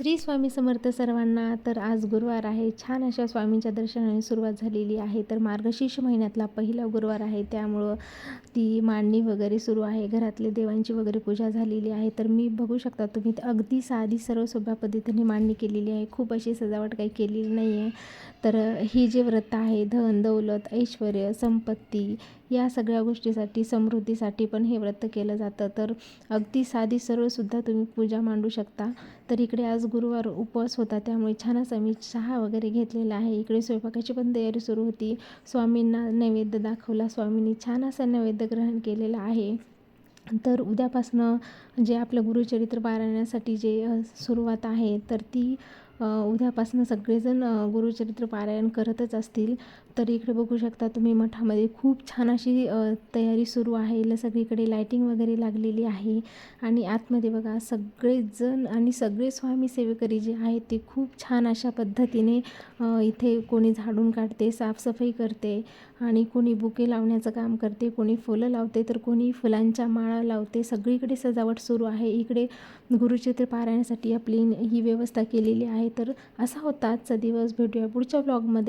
श्री स्वामी समर्थ सर्वांना तर आज गुरुवार आहे. छान अशा स्वामींच्या दर्शनाने सुरुवात झालेली आहे. तर मार्गशीर्ष महिन्यातला पहिला गुरुवार आहे. त्यामुळं ती मांडणी वगैरे सुरू आहे. घरातले देवांची वगैरे पूजा झालेली आहे. तर मी बघू शकता तुम्ही अगदी साधी सर्व सोप्या पद्धतीने मांडणी केलेली आहे. खूप अशी सजावट काही केलेली नाही आहे तर ही जे व्रत आहे धन दौलत ऐश्वर संपत्ती या सगळ्या गोष्टीसाठी समृद्धीसाठी पण हे व्रत केलं जातं. तर अगदी साधी सरळसुद्धा तुम्ही पूजा मांडू शकता. तर इकडे आज गुरुवार उपवास होता त्यामुळे छान असा मी चहा वगैरे घेतलेला आहे. इकडे स्वयंपाकाची पण तयारी सुरू होती. स्वामींना नैवेद्य दाखवला. स्वामींनी छान असा नैवेद्य ग्रहण केलेला आहे. तर उद्यापासनं जे आपलं गुरुचरित्र पारायणासाठी जे सुरुवात आहे तर ती उद्यापासून सगळेजण गुरुचरित्र पारायण करतच असतील. तर इकडे बघू शकता तुम्ही मठामध्ये खूप छान अशी तयारी सुरू आहे. ल सगळीकडे लायटिंग वगैरे लागलेली आहे. आणि आतमध्ये बघा सगळेजण आणि सगळे स्वामी सेवेकरी जे आहेत ते खूप छान अशा पद्धतीने इथे कोणी झाडून काढते साफसफाई करते. आणि कोणी बुके लावण्याचं काम करते कोणी फुलं लावते. तर कोणी फुलांच्या माळा लावते. सगळीकडे सजावट सुरू आहे. इकडे गुरुचित्र पारायणासाठी आपली ही व्यवस्था केलेली आहे. तर असा होता आजचा दिवस. भेटूया पुढच्या ब्लॉगमध्ये